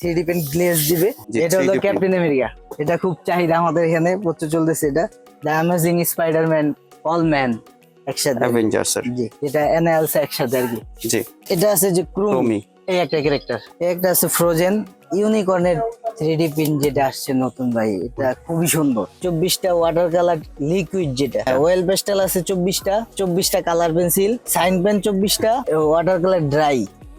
Three pen glaze দিবে। এটা হলো 3D print। Captain America. এটা খুব চাহিদা আমাদের এখানে প্রচুর চলতেছে এটা। The amazing Spiderman all man একসাথে। অ্যাভেঞ্জার্স জি এটা এনএলস একসাথে আর কি। জি। এটা আছে যে ক্রুম এই একটা ক্যারেক্টার একটা আছে ফ্রোজেন ইউনিকর্নের থ্রি ডি পিন যেটা আসছে নতুন ভাই এটা খুবই সুন্দর। চব্বিশটা ওয়াটার কালার লিকুইড যেটা। ওয়েল পেস্টাল আছে চব্বিশটা চব্বিশটা কালার পেন্সিল সাইন পেন চব্বিশটা ওয়াটার কালার ড্রাই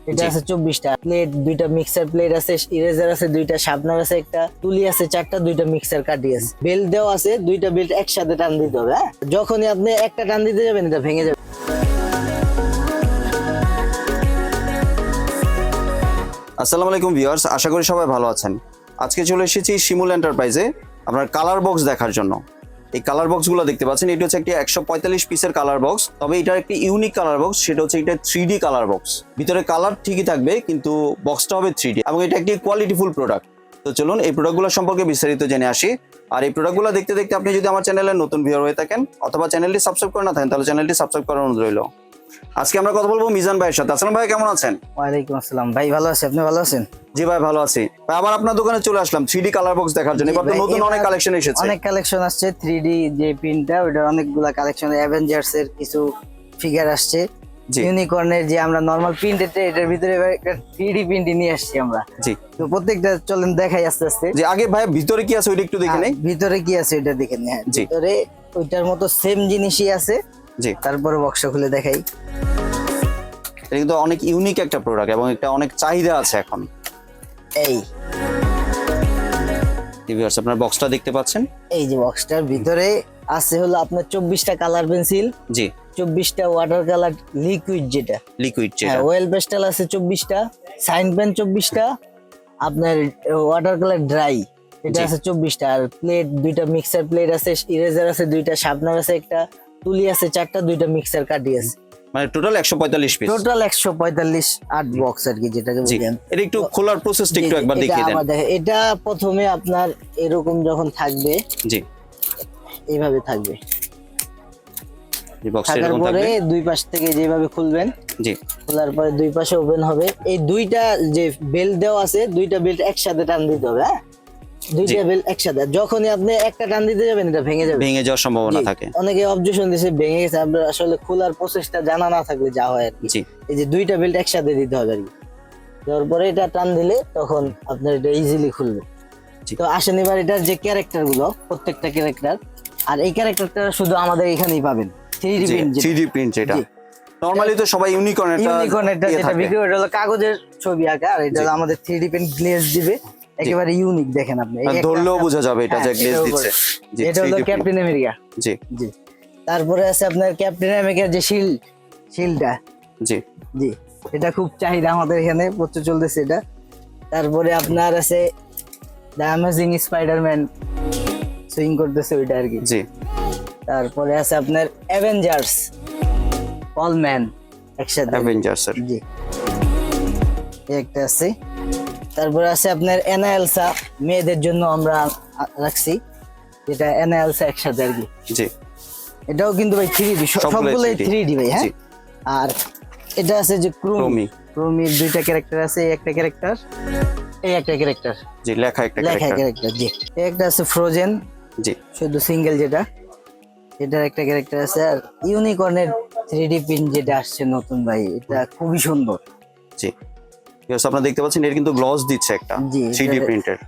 এটা আছে চব্বিশটা প্লেট দুইটা মিক্সার প্লেট আছে ইরেজার আছে দুইটা শার্পনার আছে একটা তুলি আছে চারটা দুইটা মিক্সার কাটি আছে। বেল্ট দেওয়া আছে দুইটা বেল্ট একসাথে টান দিতে হবে হ্যাঁ? যখনই আপনি একটা টান দিতে যাবেন এটা ভেঙে যাবে। আসসালামু আলাইকুম ভিউয়ার্স আশা করি সবাই ভালো আছেন। আজকে চলে এসেছি শিমুল এন্টারপ্রাইজে আপনার কালার বক্স দেখার জন্য। এই কালার বক্সগুলো দেখতে পাচ্ছেন, এটা হচ্ছে একটি একশো পঁয়তাল্লিশ পিসের কালার বক্স তবে এটার একটি ইউনিক কালার বক্স সেটা হচ্ছে এটা থ্রি ডি কালার বক্স ভিতরে কালার ঠিকই থাকবে, কিন্তু বক্সটা হবে থ্রি ডি এবং এটা একটি কোয়ালিটিফুল প্রোডাক্ট তো চলুন এই প্রোডাক্টগুলো সম্পর্কে বিস্তারিত জেনে আসি। আর এই প্রোডাক্টগুলো দেখতে দেখতে আপনি যদি আমার চ্যানেলে নতুন ভিওর হয়ে থাকেন, অথবা চ্যানেলটি সাবস্ক্রাইব করে না থাকেন, তাহলে চ্যানেলটি সাবস্ক্রাইব করার অনুরোধ রইল। আজকে আমরা কথা বলব মিজান ভাইয়ের সাথে। আসসালাম ভাই কেমন আছেন? ওয়ালাইকুম আসসালাম। ভাই ভালো আছে? আপনি ভালো আছেন? জি ভাই ভালো আছি। ভাই আবার আপনার দোকানে চলে আসলাম থ্রি কালার বক্স দেখার জন্য। জি এবার তো নতুন অনেক কালেকশন এসেছে। অনেক কালেকশন আসছে থ্রি যে প্রিন্টটা ওইটার অনেকগুলা কালেকশন অ্যাভেঞ্জার্স এর কিছু ফিগার আসছে। জি। ইউনিকর্নের যে আমরা নর্মাল প্রিন্ট এটার ভিতরে একটা থ্রি ডি প্রিন্ট নিয়ে আসছি আমরা। জি। তো প্রত্যেকটা চলেন দেখাই আস্তে আস্তে। যে আগে ভাই ভিতরে কি আছে ওইটা একটু দেখে নেই? হ্যাঁ, ভিতরে কি আছে এটা দেখে নিই হ্যাঁ। জি। ভিতরে ওইটার মতো সেম জিনিসই আছে। জি। তারপরে বক্সটা খুলে দেখাই। এটা কিন্তু অনেক ইউনিক একটা প্রোডাক্ট এবং এটা অনেক চাহিদা আছে এখন। এই। ভিউয়ার্স আপনার বক্সটা দেখতে পাচ্ছেন? এই যে বক্সটার ভিতরে আছে হলো আপনার চব্বিশটা কালার পেন্সিল জি। চব্বিশটা ওয়াটার কালার লিকুইড যেটা। লিকুইড যেটা। হ্যাঁ ওয়েল পেস্টাল আছে চব্বিশটা সাইন পেন চব্বিশটা আপনার ওয়াটার কালার ড্রাই এটা আছে চব্বিশটা আর প্লেট দুইটা মিক্সার প্লেট আছে ইরেজার আছে দুইটা শার্পনার আছে একটা। তুলি আছে চারটা দুইটা মিক্সার কাটি আছে। মানে টোটাল একশো পঁয়তাল্লিশ পিস টোটাল একশো পঁয়তাল্লিশ আট বক্স আর কি যেটাকে বলেন এটা একটু খোলার প্রসেসটা একটু একবার দেখিয়ে দেন। এটা প্রথমে আপনার এরকম যখন থাকবে জি। এইভাবে থাকবে। এই বক্সটা থাকার পরে দুই পাশ থেকে যেভাবে খুলবেন জি। খোলার পরে দুই পাশে ওপেন হবে। এই দুইটা যে বেল্ট দেওয়া আছে দুইটা বেল্ট একসাথে টান দিতে হবে হ্যাঁ? দুইটা বেল্ট একসাথে। যখনই আপনি একটা টান দিতে যাবেন এটা ভেঙে যাবে। ভেঙে যাওয়ার সম্ভাবনা থাকে। অনেকে অবজেকশন দিছে ভেঙে গেছে। আপনার আসলে খোলার প্রসেসটা জানা না থাকলে যা হয় আর কি। এই যে দুইটা বেল্ট একসাথে দিতে হবে আর কি। দেওয়ার পরে এটা টান দিলে তখন আপনার এটা ইজিলি খুলবে। তো আসেন এবার এটার যে ক্যারেক্টারগুলো প্রত্যেকটা ক্যারেক্টার আর এই ক্যারেক্টারটা শুধু আমাদের এখানেই পাবেন। Three D print three D print জি। নরমালি তো সবাই ইউনিকর্ন এটা ইউনিকর্ন এটা ইয়ে যেটা। বিক্রি এটা হলো কাগজের ছবি আঁকা আর এটা আমাদের থ্রি ডি প্রিন্ট গ্লেজ দিবে। একেবারে ইউনিক দেখেন আপনি। একটা- ধরলেও বোঝা যাবে এটা যে হ্যাঁ, গ্লেজ এটার দিচ্ছে। এটা হলো ক্যাপ্টেন আমেরিকা জি। জি। তারপরে আছে আপনার ক্যাপ্টেন আমেরিকার যে শিল্ড শিল্ডটা জি। জি এটা খুব চাহিদা আমাদের এখানে প্রচুর চলতেছে এটা। তারপরে আপনার আছে দ্য অ্যামাজিং স্পাইডারম্যান সুইং করতেছে ওইটা আর কি। জি। তারপরে আছে আপনার অ্যাভেঞ্জার্স অল ম্যান একসাথে। অ্যাভেঞ্জার্স জি। একটা আছে। তারপরে আছে আপনার এনএলসা মেয়েদের জন্য আমরা রাখছি। যেটা এনএলসা একসাথে আর কি। জি। এটাও কিন্তু ভাই থ্রি ডি সবগুলোই সবগুলোই 3D থ্রি ডি ভাই হ্যাঁ? আর এটা আছে যে ক্রোমি ক্রোমি। ক্রোমির দুইটা ক্যারেক্টার আছে একটা ক্যারেক্টার এই একটা ক্যারেক্টার জি লেখা একটা লেখা ক্যারেক্টার জি। একটা আছে ফ্রোজেন জি। শুধু সিঙ্গেল যেটা। এটার একটা ক্যারেক্টার আছে আর ইউনিকর্নের থ্রি ডি প্রিন্ট যেটা আসছে নতুন ভাই এটা খুবই সুন্দর। জি। আপনারা দেখতে পাচ্ছেন এর কিন্তু গ্লস দিচ্ছে একটা three D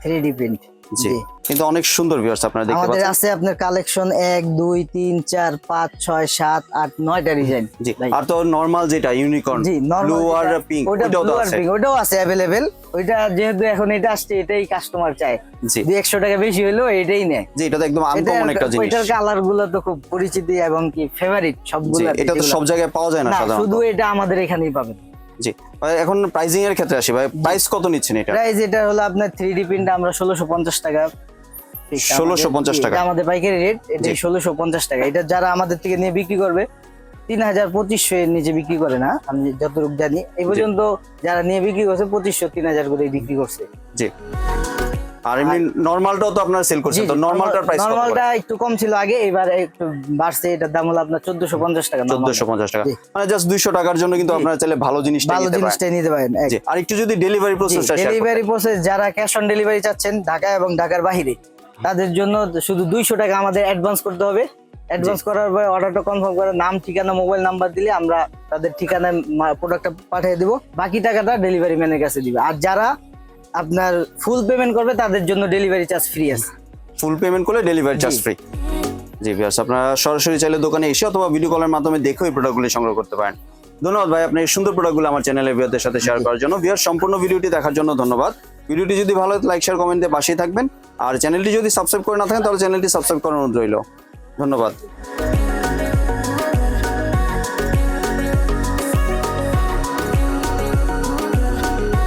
three D print জি কিন্তু অনেক সুন্দর ভিউয়ার্স আপনারা দেখতে আমাদের পাচ্ছেন। আছে আপনার কালেকশন এক দুই তিন চার পাঁচ ছয় সাত আট নয়টা ডিজাইন জি আর তো নরমাল যেটা ইউনিকর্ন ব্লু আর পিঙ্ক ওটাও তো আছে। ওটাও আছে অ্যাভেলেবেল ওইটা যেহেতু এখন এটা আসছে এটাই কাস্টমার চায়। জি। টাকা বেশি হইল এটাই নেয়। জি এটা তো একদম আনকমন একটা জিনিস। কালারগুলো তো খুব পরিচিতি এবং কি ফেভারিট সবগুলো এটা তো সব জায়গায় পাওয়া যায় না না সাধারণত। শুধু এটা আমাদের এখানেই পাবেন। জি। এখন প্রাইজিং এর ক্ষেত্রে আসি ভাই। প্রাইস কত নিচ্ছেন এটা? প্রাইস এটা হলো আপনার থ্রি ডি প্রিন্ট আমরা ষোলোশো পঞ্চাশ টাকা 1650 আমাদের- টাকা। আমাদের পাইকারি রেট এটা ষোলোশো পঞ্চাশ টাকা। এটা যারা আমাদের থেকে নিয়ে বিক্রি করবে তিন হাজার পঁচিশশো এর নিচে বিক্রি করে না আমি যতটুকু জানি। এই পর্যন্ত যারা নিয়ে বিক্রি করছে পঁচিশশো তিন হাজার করে বিক্রি করছে। জি। আর এমনি নর্মালটাও তো আপনারা সেল করছেন তো নর্মালটার প্রাইস নর্মালটা একটু কম ছিল আগে এবার একটু বাড়ছে এটার দাম হলো আপনার চোদ্দশো পঞ্চাশ টাকা normal চোদ্দশো পঞ্চাশ টাকা। মানে জাস্ট দুইশো টাকার জন্য কিন্তু আপনারা চাইলে ভালো জিনিসটা ভালো নিতে নিতে পারেন আর একটু যদি ডেলিভারি প্রসেসটা ডেলিভারি প্রসেস যারা ক্যাশ অন ডেলিভারি চাচ্ছেন ঢাকা এবং ঢাকার বাহিরে তাদের জন্য শুধু দুইশো টাকা আমাদের অ্যাডভান্স করতে হবে। অ্যাডভান্স করার পরে অর্ডারটা কনফার্ম করে নাম ঠিকানা মোবাইল নাম্বার দিলে আমরা তাদের ঠিকানায় প্রোডাক্টটা পাঠিয়ে দিব। বাকি টাকাটা ডেলিভারি ম্যানের কাছে দিবে। আর যারা আপনার ফুল পেমেন্ট করবে তাদের জন্য ডেলিভারি চার্জ ফ্রি আছে। ফুল পেমেন্ট করলে ডেলিভারি চার্জ ফ্রি জি ভিউয়ার্স আপনারা সরাসরি চাইলে দোকানে এসে অথবা ভিডিও কলের মাধ্যমে দেখেও এই প্রোডাক্টগুলি সংগ্রহ করতে পারেন। ধন্যবাদ ভাই আপনি এই সুন্দর প্রোডাক্টগুলো আমার চ্যানেলে ভিউয়ারদের সাথে শেয়ার করার জন্য। ভিউয়ার সম্পূর্ণ ভিডিওটি দেখার জন্য ধন্যবাদ। ভিডিওটি যদি ভালো লাগে লাইক শেয়ার কমেন্ট দিয়ে পাশেই থাকবেন। আর চ্যানেলটি যদি সাবস্ক্রাইব করে না থাকেন তাহলে চ্যানেলটি সাবস্ক্রাইব করার অনুরোধ রইল। ধন্যবাদ।